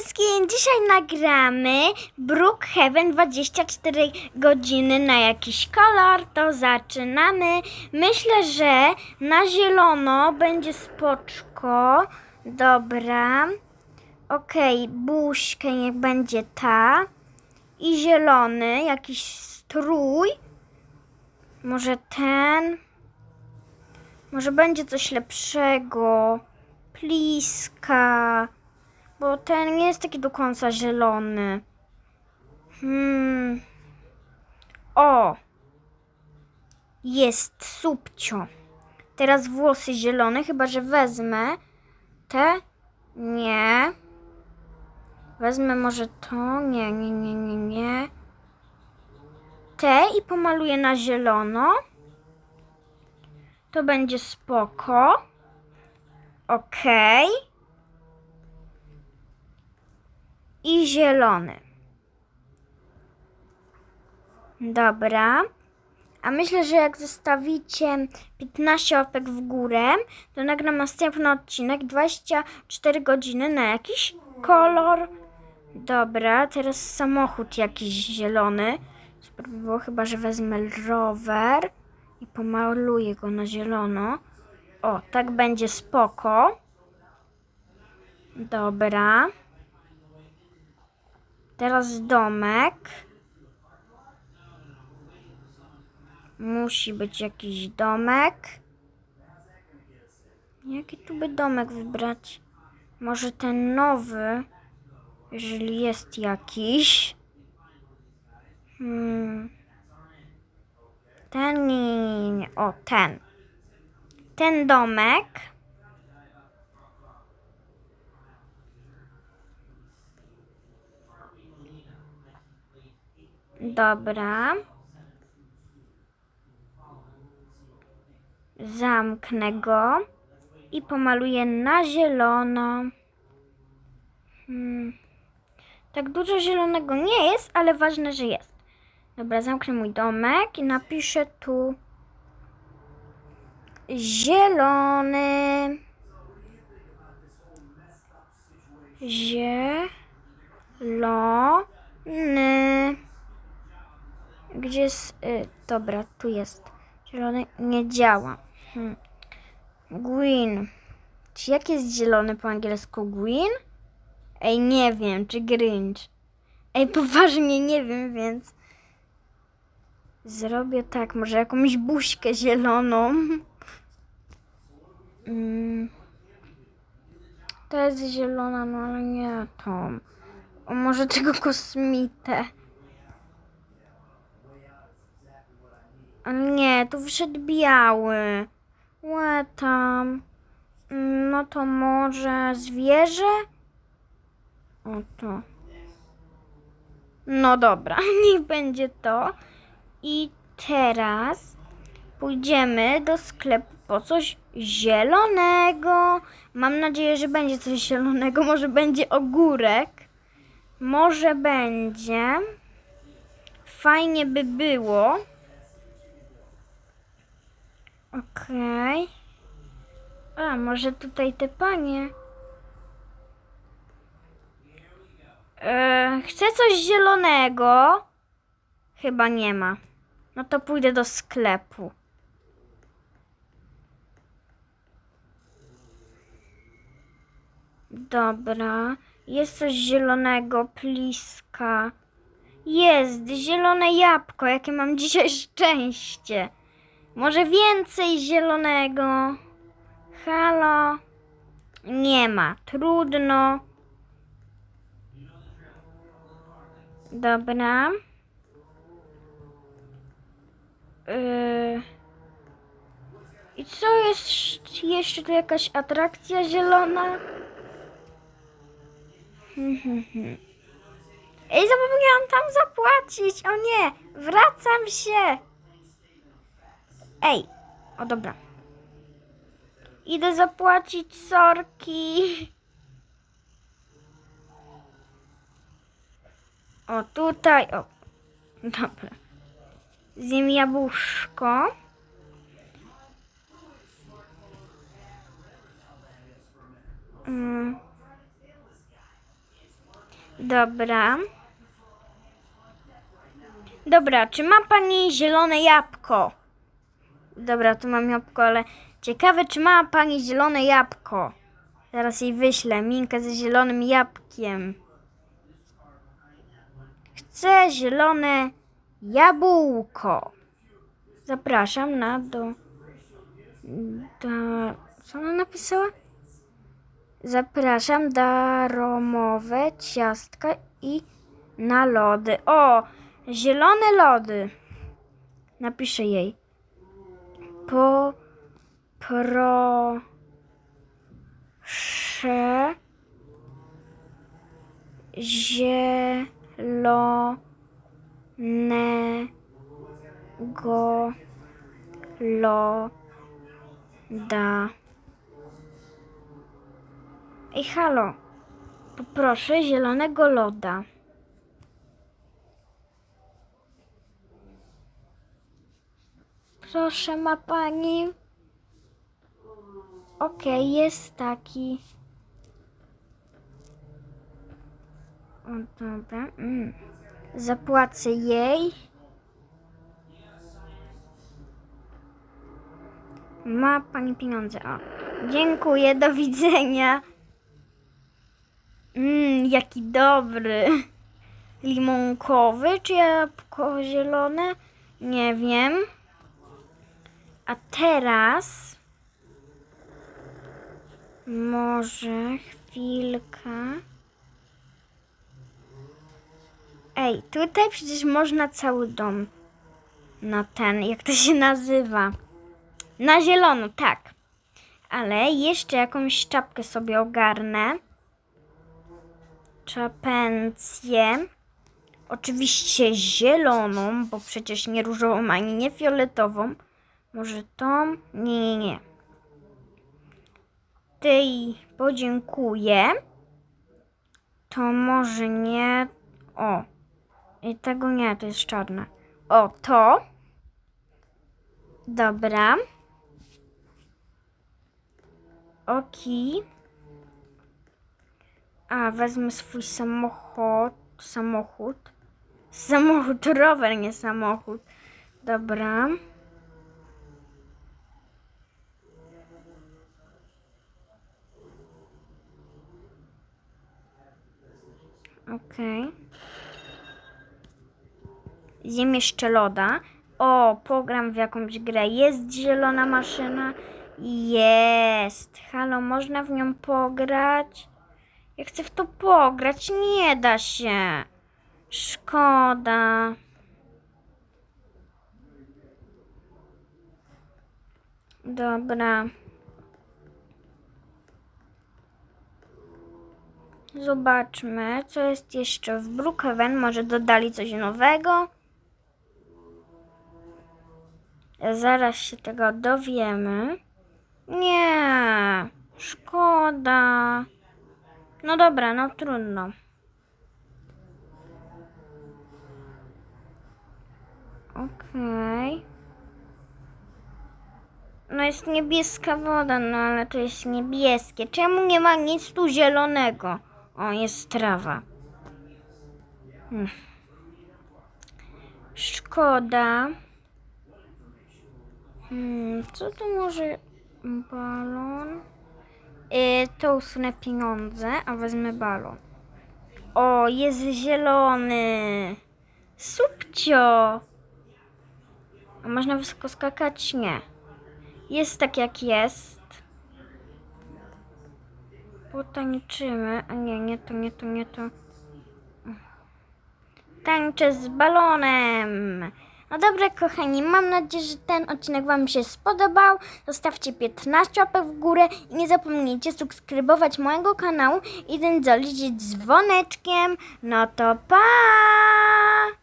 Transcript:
wszystkim! Dzisiaj nagramy Brookhaven 24 godziny na jakiś kolor. To zaczynamy. Myślę, że na zielono będzie spoczko. Dobra. Okej, buźkę niech będzie ta. I zielony, jakiś strój. Może ten. Może będzie coś lepszego. Pliska. Bo ten nie jest taki do końca zielony. Hmm. O! Jest subcio. Teraz włosy zielone, chyba że wezmę te. Nie. Wezmę może to. Nie, nie, nie, nie, nie. Te i pomaluję na zielono. To będzie spoko. Okej. I zielony. Dobra. A myślę, że jak zostawicie 15 łapek w górę, to nagram następny odcinek 24 godziny na jakiś kolor. Dobra, teraz samochód jakiś zielony. Super by było chyba, że wezmę rower i pomaluję go na zielono. O, tak będzie spoko. Dobra. Teraz domek. Musi być jakiś domek. Jaki tu by domek wybrać? Może ten nowy, jeżeli jest jakiś. Hmm. Ten, nie, nie, nie. O, ten. Ten domek. Dobra. Zamknę go i pomaluję na zielono. Hmm. Tak dużo zielonego nie jest, ale ważne, że jest. Dobra, zamknę mój domek i napiszę tu zielony. Zielony. Gdzie jest? Y, dobra, tu jest. Zielony nie działa. Hmm. Green. Czy jak jest zielony po angielsku? Green? Ej, nie wiem. Czy Grinch? Ej, poważnie nie wiem, więc zrobię tak. Może jakąś buźkę zieloną. Mm. To jest zielona, no ale nie tą. O, może tego kosmitę. Nie, tu wyszedł biały. Łe tam. No to może zwierzę? O to. No dobra, niech będzie to. I teraz pójdziemy do sklepu po coś zielonego. Mam nadzieję, że będzie coś zielonego. Może będzie ogórek. Może będzie. Fajnie by było. Okej. A, może tutaj te panie. E, chcę coś zielonego. Chyba nie ma. No to pójdę do sklepu. Dobra. Jest coś zielonego, pliska. Jest, zielone jabłko. Jakie mam dzisiaj szczęście. Może więcej zielonego? Halo? Nie ma. Trudno. Dobra. Yy. I co jest jeszcze tu jakaś atrakcja zielona? Ej, zapomniałam tam zapłacić. O nie, wracam się. Ej, o dobra. Idę zapłacić sorki. O, tutaj, o. Dobra. Zjem jabłuszko. Mm. Dobra. Dobra, czy ma pani zielone jabłko? Dobra, tu mam jabłko, ale ciekawe, czy ma pani zielone jabłko. Zaraz jej wyślę minkę ze zielonym jabłkiem. Chcę zielone jabłko. Zapraszam na do... Co ona napisała? Zapraszam daromowe ciastka i na lody. O, zielone lody. Napiszę jej. Po proszę zielonego loda. Ej, halo. Poproszę zielonego loda. Proszę, ma pani. Okej, jest taki. O, dobra. Mm. Zapłacę jej. Ma pani pieniądze. O. Dziękuję, do widzenia. Mmm, jaki dobry. Limonkowy czy jabłko zielone? Nie wiem. A teraz może chwilkę. Ej, tutaj przecież można cały dom na ten, jak to się nazywa? Na zielono, tak. Ale jeszcze jakąś czapkę sobie ogarnę. Czapencję. Oczywiście zieloną, bo przecież nie różową ani nie fioletową. Może tą? Nie, nie, nie. Tej podziękuję. To może nie. O. I tego nie, to jest czarne. O, to. Dobra. Oki. A, wezmę swój samochód. Samochód. Samochód, rower, nie samochód. Dobra. Okej. Zjem jeszcze loda. O, pogram w jakąś grę. Jest zielona maszyna. Jest. Halo, można w nią pograć? Ja chcę w to pograć. Nie da się. Szkoda. Dobra. Zobaczmy, co jest jeszcze w Brookhaven. Może dodali coś nowego? Zaraz się tego dowiemy. Nie, szkoda. No dobra, no trudno. Okej. No jest niebieska woda, no ale to jest niebieskie. Czemu nie ma nic tu zielonego? O, jest trawa. Hmm. Szkoda. Hmm, co tu może... Balon. Y, to usunę pieniądze, a wezmę balon. O, jest zielony. Subcio. A można wysoko skakać? Nie. Jest tak jak jest. Potańczymy. A nie, nie to, nie to, nie to. Tańczę z balonem. No dobra, kochani, mam nadzieję, że ten odcinek Wam się spodobał. Zostawcie 15 łapek w górę i nie zapomnijcie subskrybować mojego kanału i ten dzwoneczkiem. No to pa!